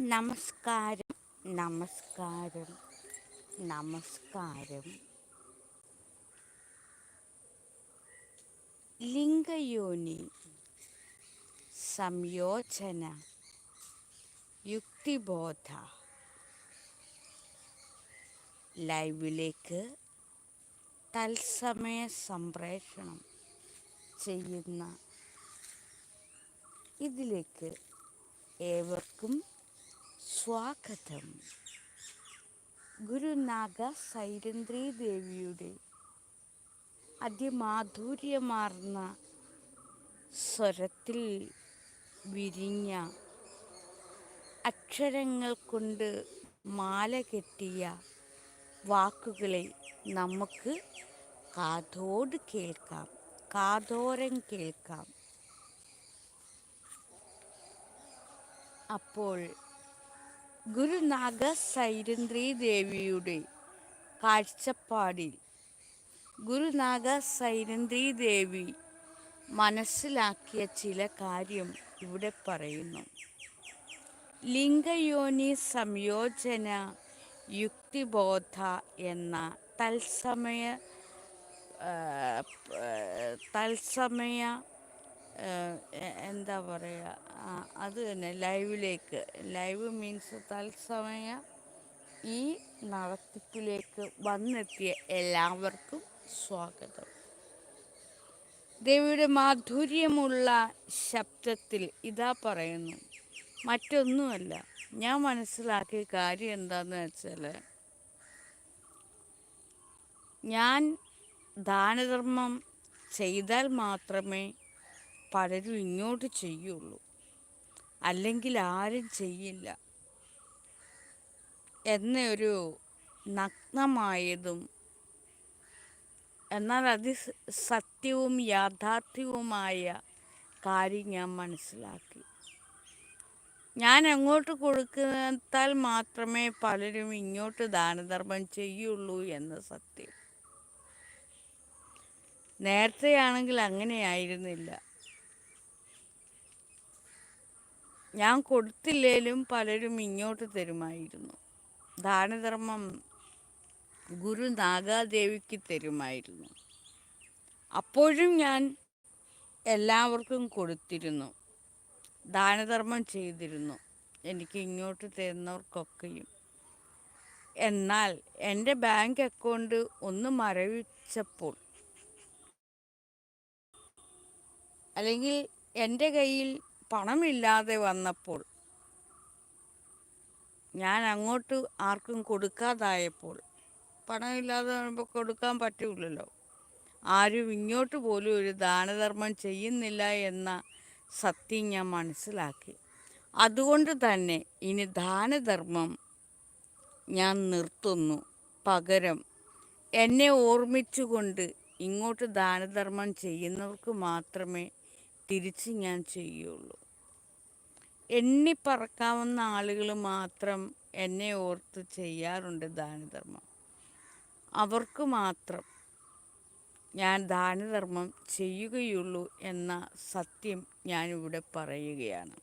നമസ്കാരം. നമസ്കാരം. നമസ്കാരം. ലിംഗയോനി സംയോജന യുക്തിബോധ. ലൈവിലേക്ക് തത്സമയ സംപ്രേഷണം ചെയ്യുന്ന ഇതിലേക്ക് ഏവർക്കും സ്വാഗതം. ഗുരുനാഗ സൈരന്ദ്രി ദേവിയുടെ അതിമാധുര്യമാർന്ന സ്വരത്തിൽ വിരിഞ്ഞ അക്ഷരങ്ങൾ കൊണ്ട് മാല കെട്ടിയ വാക്കുകളെ നമുക്ക് കാതോട് കേൾക്കാം കാതോരം കേൾക്കാം. അപ്പോൾ ഗുരുനാഗ സൈരന്ദ്രി ദേവിയുടെ കാഴ്ചപ്പാടിൽ. ഗുരുനാഗ സൈരന്ദ്രി ദേവി മനസ്സിലാക്കിയ ചില കാര്യം ഇവിടെ പറയുന്നു. ലിംഗയോനി സംയോജന യുക്തിബോധ എന്ന തത്സമയ തത്സമയ എന്താ പറയുക അത് തന്നെ ലൈവിലേക്ക്. ലൈവ് മീൻസ് തത്സമയ ഈ നടത്തിപ്പിലേക്ക് വന്നെത്തിയ എല്ലാവർക്കും സ്വാഗതം. ദേവിയുടെ മാധുര്യമുള്ള ശബ്ദത്തിൽ ഇതാ പറയുന്നു മറ്റൊന്നുമല്ല ഞാൻ മനസ്സിലാക്കിയ കാര്യം എന്താണെന്ന് വെച്ചാൽ ഞാൻ ദാനധർമ്മം ചെയ്താൽ മാത്രമേ പലരും ഇങ്ങോട്ട് ചെയ്യുള്ളൂ. അല്ലെങ്കിൽ ആരും ചെയ്യില്ല. എന്നൊരു നഗ്നമായതും എന്നാൽ അതി സത്യവും യാഥാർത്ഥ്യവുമായ കാര്യം ഞാൻ മനസ്സിലാക്കി. ഞാൻ അങ്ങോട്ട് കൊടുത്താൽ മാത്രമേ പലരും ഇങ്ങോട്ട് ദാനധർമ്മം ചെയ്യുള്ളൂ എന്ന സത്യം. നേരത്തെയാണെങ്കിൽ അങ്ങനെയായിരുന്നില്ല. ഞാൻ കൊടുത്തില്ലേലും പലരും ഇങ്ങോട്ട് തരുമായിരുന്നു. ദാനധർമ്മം ഗുരു നാഗാദേവിക്ക് തരുമായിരുന്നു. അപ്പോഴും ഞാൻ എല്ലാവർക്കും കൊടുത്തിരുന്നു. ദാനധർമ്മം ചെയ്തിരുന്നു. എനിക്ക് ഇങ്ങോട്ട് തരുന്നവർക്കൊക്കെയും. എന്നാൽ എന്റെ ബാങ്ക് അക്കൗണ്ട് ഒന്ന് മരവിച്ചപ്പോൾ അല്ലെങ്കിൽ എന്റെ കയ്യിൽ പണമില്ലാതെ വന്നപ്പോൾ ഞാൻ അങ്ങോട്ട് ആർക്കും കൊടുക്കാതായപ്പോൾ പണമില്ലാതെ വരുമ്പോൾ കൊടുക്കാൻ പറ്റില്ലല്ലോ ആരും ഇങ്ങോട്ട് പോലും ഒരു ദാനധർമ്മം ചെയ്യുന്നില്ല എന്ന സത്യം ഞാൻ മനസ്സിലാക്കി. അതുകൊണ്ട് തന്നെ ഇനി ദാനധർമ്മം ഞാൻ നിർത്തുന്നു. പകരം എന്നെ ഓർമ്മിച്ചുകൊണ്ട് ഇങ്ങോട്ട് ദാനധർമ്മം ചെയ്യുന്നവർക്ക് മാത്രമേ തിരിച്ച് ഞാൻ ചെയ്യുള്ളൂ. എണ്ണിപ്പറക്കാവുന്ന ആളുകൾ മാത്രം എന്നെ ഓർത്ത് ചെയ്യാറുണ്ട് ദാനധർമ്മം. അവർക്ക് മാത്രം ഞാൻ ദാനധർമ്മം ചെയ്യുകയുള്ളൂ എന്ന സത്യം ഞാനിവിടെ പറയുകയാണ്.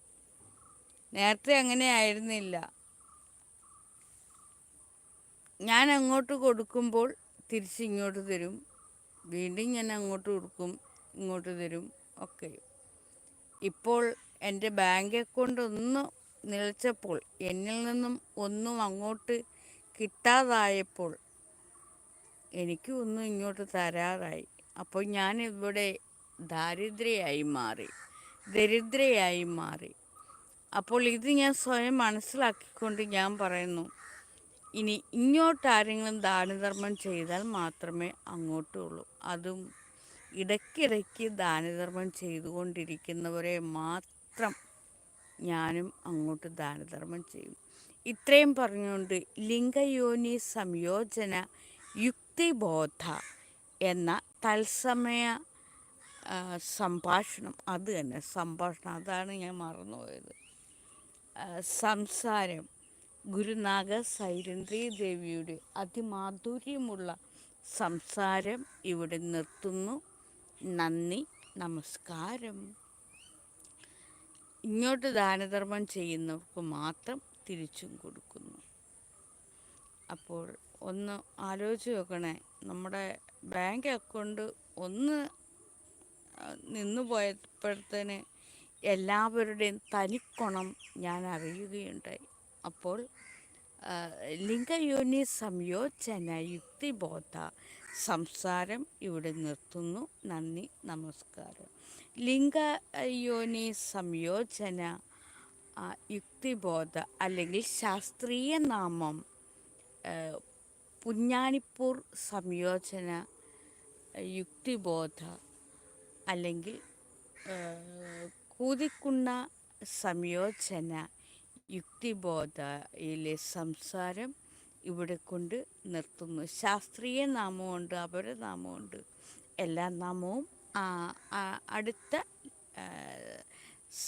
നേരത്തെ അങ്ങനെ ആയിരുന്നില്ല. ഞാൻ അങ്ങോട്ട് കൊടുക്കുമ്പോൾ തിരിച്ചിങ്ങോട്ട് തരും. വീണ്ടും ഞാൻ അങ്ങോട്ട് കൊടുക്കും ഇങ്ങോട്ട് തരും ഒക്കെ ഇപ്പോൾ എന്റെ ബാങ്ക് അക്കൗണ്ട് ഒന്ന് നിലച്ചപ്പോൾ എന്നിൽ നിന്നും ഒന്നും അങ്ങോട്ട് കിട്ടാതായപ്പോൾ എനിക്ക് ഒന്നും ഇങ്ങോട്ട് തരാറായി. അപ്പോൾ ഞാൻ ഇവിടെ ദാരിദ്ര്യയായി മാറി ദരിദ്രയായി മാറി. അപ്പോൾ ഇത് ഞാൻ സ്വയം മനസ്സിലാക്കിക്കൊണ്ട് ഞാൻ പറയുന്നു ഇനി ഇങ്ങോട്ട് ആരെങ്കിലും ദാനധർമ്മം ചെയ്താൽ മാത്രമേ അങ്ങോട്ടുള്ളൂ. അതും ഇടയ്ക്കിടയ്ക്ക് ദാനധർമ്മം ചെയ്തുകൊണ്ടിരിക്കുന്നവരെ മാത്രം ഞാനും അങ്ങോട്ട് ദാനധർമ്മം ചെയ്യും. ഇത്രയും പറഞ്ഞുകൊണ്ട് ലിംഗയോനി സംയോജന യുക്തിബോധ എന്ന തത്സമയ സംഭാഷണം അത് തന്നെ സംഭാഷണം അതാണ് ഞാൻ മറന്നുപോയത്. സംസാരം ഗുരുനാഗ സൈരന്ദ്രി ദേവിയുടെ അതിമാധുര്യമുള്ള സംസാരം ഇവിടെ നിർത്തുന്നു. നന്ദി നമസ്കാരം. ഇങ്ങോട്ട് ദാനധർമ്മം ചെയ്യുന്നവർക്ക് മാത്രം തിരിച്ചും കൊടുക്കുന്നു. അപ്പോൾ ഒന്ന് ആലോചിച്ച് നോക്കണേ നമ്മുടെ ബാങ്ക് അക്കൗണ്ട് ഒന്ന് നിന്നു പോയപ്പോഴത്തേന് എല്ലാവരുടെയും തനിക്കൊണം ഞാൻ അറിയുകയുണ്ടായി. അപ്പോൾ ലിംഗയോനി സംയോജന യുക്തിബോധ സംസാരം ഇവിടെ നിർത്തുന്നു. നന്ദി നമസ്കാരം. ലിംഗയോനി സംയോജന യുക്തിബോധ അല്ലെങ്കിൽ ശാസ്ത്രീയ നാമം പുഞ്ഞാണിപ്പൂർ സംയോജന യുക്തിബോധ അല്ലെങ്കിൽ കൂതിക്കുണ്ണ സംയോജന യുക്തിബോധയിലെ സംസാരം ഇവിടെ കൊണ്ട് നിർത്തുന്നു. ശാസ്ത്രീയ നാമമുണ്ട് അപരനാമമുണ്ട് എല്ലാ നാമവും അടുത്ത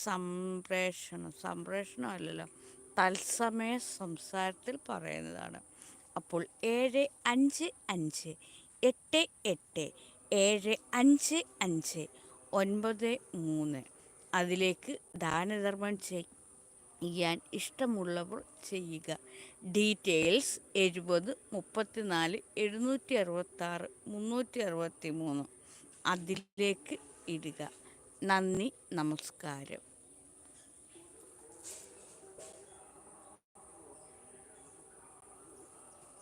സംപ്രേഷണം സംപ്രേഷണം അല്ലല്ലോ തത്സമയ സംസാരത്തിൽ പറയുന്നതാണ്. അപ്പോൾ ഏഴ് അഞ്ച് അഞ്ച് എട്ട് എട്ട് ഏഴ് അഞ്ച് അഞ്ച് ഒൻപത് മൂന്ന് അതിലേക്ക് ദാനധർമ്മം ചെയ്യാൻ ഇഷ്ടമുള്ളവർ ചെയ്യുക. ഡീറ്റെയിൽസ് എഴുപത് മുപ്പത്തിനാല് എഴുന്നൂറ്റി അറുപത്താറ് മുന്നൂറ്റി അറുപത്തി മൂന്ന് അതിലേക്ക് ഇടുക. നന്ദി നമസ്കാരം.